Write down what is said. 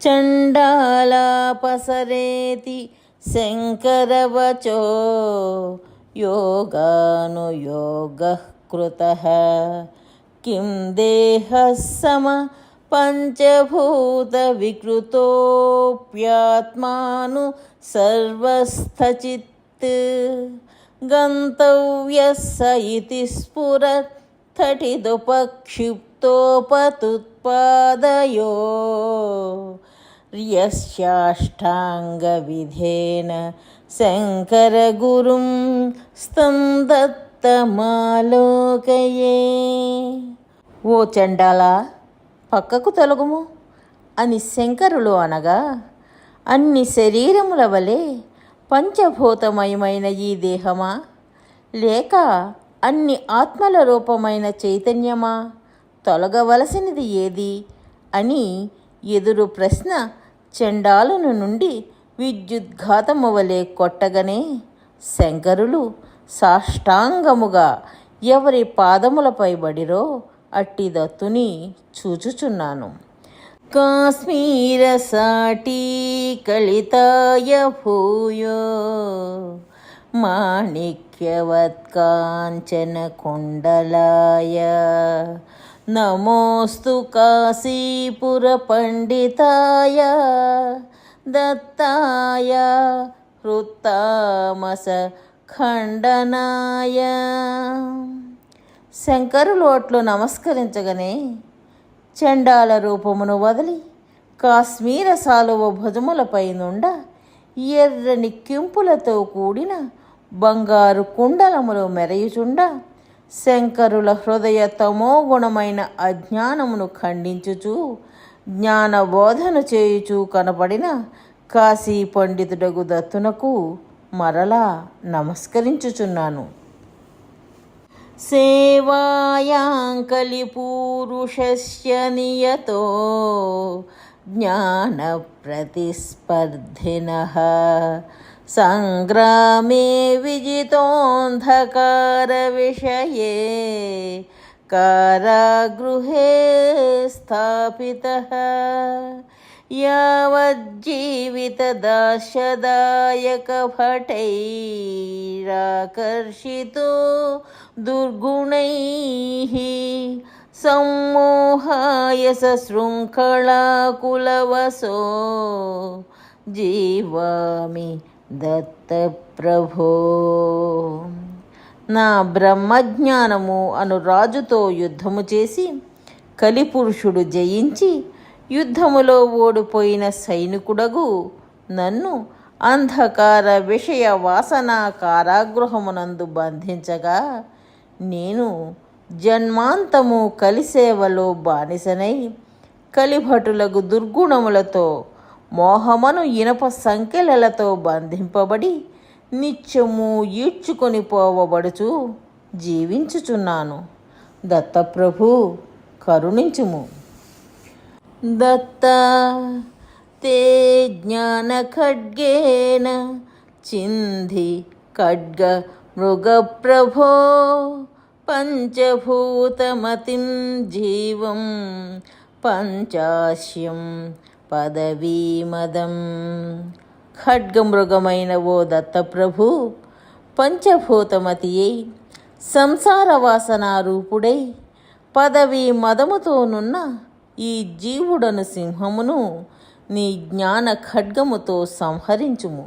చండాలాపసరేతి శంకరవచో యోగానుయోగ కృత కిం దేహ సమ పంచభూత వికృతోప్యాత్మాను సర్వస్థచిత్. గంతవ్య స ఇతి స్ఫురత్తటిదుపక్షిప్ स्फुरत्थटिदुपक्षिप्तोपतुत्पादयो यस्याष्टाङ्गविधेन శంకరగురుం స్తం దత్తమాలోకయే ఓ చండాల పక్కకు తొలగుము అని శంకరులు అనగా అన్ని శరీరముల వలె పంచభూతమయమైన ఈ దేహమా లేక అన్ని ఆత్మల రూపమైన చైతన్యమా తొలగవలసినది ఏది? అని ఎదురు ప్రశ్న చండాలును నుండి విద్యుద్ఘాతమువలే కొట్టగనే శంకరులు సాష్టాంగముగా ఎవరి పాదములపై బడిరో అట్టి దత్తుని చూచుచున్నాను. కాశ్మీర సాటీ కలితాయ భూయో మాణిక్యవత్కాంచన కుండలాయ నమోస్తు కాశీపుర పండితాయ దత్తాయ హృత్తామస ఖండనాయ. శంకరులు అట్లు నమస్కరించగానే చండాల రూపమును వదిలి కాశ్మీర సాలువ భుజములపై నుండ ఎర్రని కింపులతో కూడిన బంగారు కుండలములు మెరయుచుండ శంకరుల హృదయ తమోగుణమైన అజ్ఞానమును ఖండించుచు జ్ఞానబోధన చేయుచు కనపడిన కాశీ పండితుడగు దత్తునకు మరలా నమస్కరించుచున్నాను. సేవాయాంకలిపూరుషస్య నియతో జ్ఞానప్రతిస్పర్ధినः सङ्ग्रामे विजितोऽन्धकारविषये कारागृहे स्थापितः। यावज्जीवितदाशदायकभटैराकर्षितो दुर्गुणैः सम्मोहाय सशृङ्खलाकुलवसो जीवामि దత్తప్రభో. నా బ్రహ్మజ్ఞానము అను రాజుతో యుద్ధము చేసి కలిపురుషుడు జయించి యుద్ధములో ఓడిపోయిన సైనికుడగు నన్ను అంధకార విషయ వాసన కారాగృహమునందు బంధించగా నేను జన్మాంతము కలిసేవలో బానిసనై కలిభటులకు దుర్గుణములతో మోహమను ఇనప సంకెలలతో బంధింపబడి నిత్యము ఈడ్చుకొని పోవబడుచు జీవించుచున్నాను. దత్తప్రభు కరుణించుము. దత్త తే జ్ఞాన ఖడ్గేన చింధి ఖడ్గ మృగప్రభో పంచభూతమతిం జీవం పంచాశ్యం పదవీమదం. ఖడ్గమృగమైన ఓ దత్తప్రభు పంచభూతమతి అయి సంసార వాసనారూపుడై పదవీ మదముతోనున్న ఈ జీవుడను సింహమును నీ జ్ఞాన ఖడ్గముతో సంహరించుము.